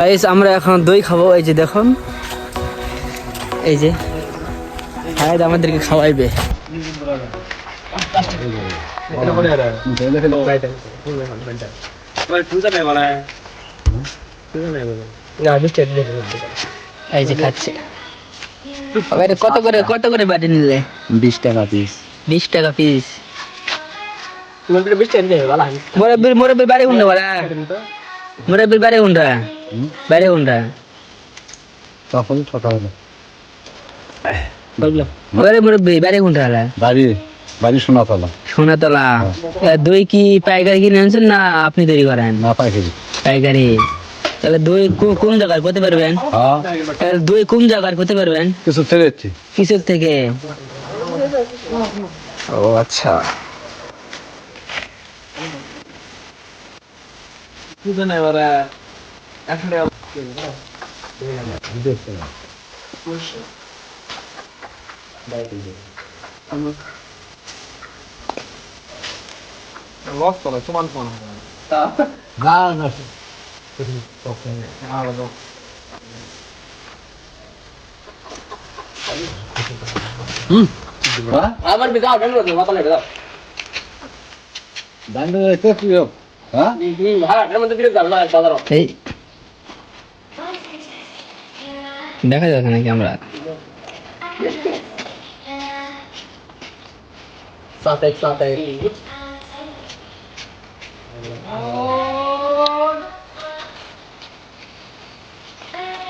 Guys আমরা এখন দই খাব এই যে দেখুন। এই যে। হায়াত আমাদেরকে খাওয়াইবে। এই যে খাচ্ছে। কত করে কত করে বাটি নিলে? বিশ টাকা পিস বিশ টাকা পিস মুরব্বির বাড়ি বলা? মুরব্বির বাড়ি কোনটা? বাড়ি কোনটা? তখন সকালে ওরে মুরব্বি বাড়ি কোনটা হলা? বাড়ি বাড়ি শোনাতলা সোনাতলা। দই কি পাইকারি কিনে আনছেন না আপনি তৈরি করেন? না পাইকারি। পাইকারি। তাহলে দই কোন জায়গার করতে পারবেন? হ্যাঁ। দই কোন জায়গার করতে পারবেন? কিছু ছেড়েছি কিসের থেকে। ও আচ্ছা। না না আমার বিদাও দেন রো? মাথা লাগে দাও দান্ড দেখতে প্রিয় হ্যাঁ এই দেখা যাচ্ছে নাকি আমরা? সাথে সাথে।